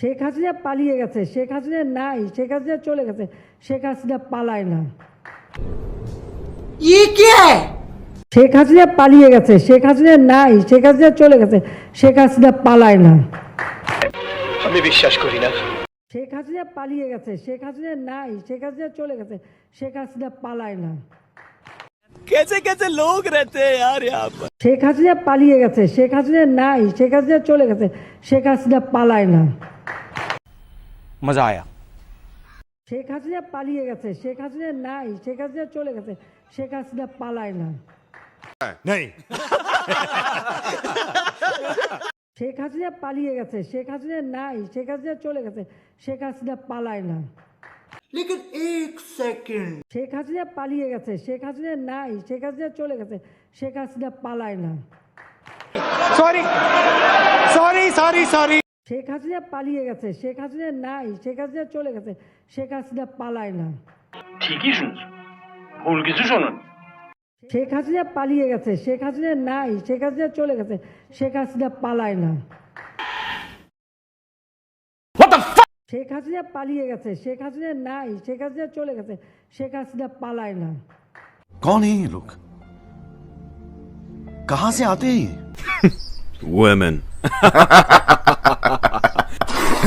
শেখ হাসিনা পালিয়ে গেছে শেখ হাসিনা নাই শেখ হাসিনা চলে গেছে শেখ হাসিনা পালায় না ये क्या है শেখ হাসিনা পালিয়ে গেছে শেখ হাসিনা নাই শেখ হাসিনা চলে গেছে শেখ হাসিনা পালায় না আমি বিশ্বাস করি না শেখ হাসিনা পালিয়ে গেছে শেখ হাসিনা নাই শেখ হাসিনা চলে গেছে শেখ হাসিনা পালায় না कैसे कैसे लोग रहते हैं यार यहाँ पर শেখ হাসিনা পালিয়ে গেছে শেখ হাসিনা নাই শেখ হাসিনা চলে গেছে শেখ হাসিনা পালায় না মজা আয়া শেখ হাসিনা পালিয়ে গেছে শেখ হাসিনা নাই শেখ হাসিনা চলে গেছে শেখ হাসিনা পালায় না নেই শেখ হাসিনা পালিয়ে গেছে শেখ হাসিনা নাই শেখ হাসিনা চলে গেছে শেখ হাসিনা পালায় না লেকিন এক সেকেন্ড শেখ হাসিনা পালিয়ে গেছে শেখ হাসিনা নাই শেখ হাসিনা চলে গেছে শেখ হাসিনা পালায় না sorry sorry sorry sorry Sheikh Hasina পালিয়ে গেছে শেখ হাসিনা নাই শেখ হাসিনা চলে গেছে শেখ হাসিনা পালায় না ঠিকই শুনছো ভুল কিছু শোনুন শেখ হাসিনা পালিয়ে গেছে শেখ হাসিনা নাই শেখ হাসিনা চলে গেছে শেখ হাসিনা পালায় না শেখ হাসিনা পালিয়ে গেছে শেখ হাসিনা নাই শেখ হাসিনা চলে গেছে শেখ হাসিনা পালায় না कौन है ये लोग कहां से आते हैं ये women